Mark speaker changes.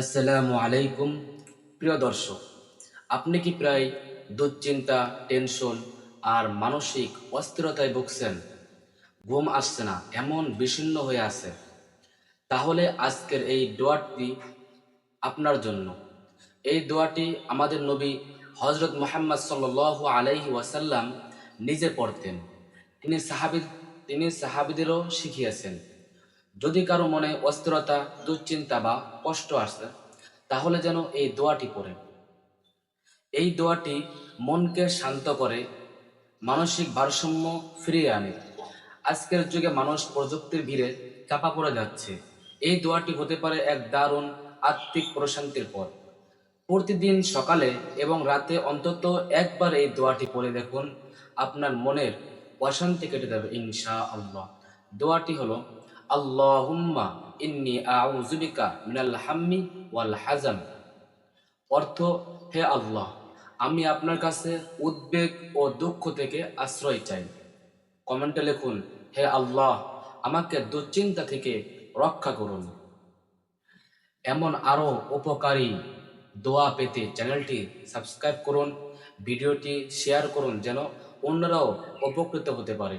Speaker 1: আসসালামু আলাইকুম, প্রিয় দর্শক। আপনি কি প্রায় দুশ্চিন্তা, টেনশন আর মানসিক অস্থিরতায় ভুগছেন? ঘুম আসছে না, এমন বিষণ্ণ হয়ে আছে। তাহলে আজকের এই দোয়াটি আপনার জন্য। এই দোয়াটি আমাদের নবী হজরত মোহাম্মদ সাল আলাইহি ওয়াসাল্লাম নিজে পড়তেন। তিনি সাহাবি তিনি সাহাবিদেরও শিখিয়েছেন। যদি কারও মনে অস্থিরতা, দুশ্চিন্তা বা কষ্ট আসে, তাহলে যেন এই দোয়াটি পড়ে এই দোয়াটি মনকে শান্ত করে, মানসিক ভারসাম্য ফিরিয়ে আনে। আজকের যুগে মানুষ প্রযুক্তির ভিড়ে চাপা পড়ে যাচ্ছে। এই দোয়াটি হতে পারে এক দারুণ আত্মিক প্রশান্তির পথ। প্রতিদিন সকালে এবং রাতে অন্তত একবার এই দোয়াটি পড়ে দেখুন, আপনার মনের অশান্তি কেটে যাবে ইনশা আল্লাহ দোয়াটি হলো আল্লাহুম্মা ইন্নি আউযুবিকা মিনাল হাম্মি ওয়াল হাজান অর্থ, হে আল্লাহ, আমি আপনার কাছে উদ্বেগ ও দুঃখ থেকে আশ্রয় চাই। কমেন্টে লিখুন, হে আল্লাহ, আমাকে দুশ্চিন্তা থেকে রক্ষা করুন। এমন আরও উপকারী দোয়া পেতে চ্যানেলটি সাবস্ক্রাইব করুন, ভিডিওটি শেয়ার করুন যেন অন্যরাও উপকৃত হতে পারে।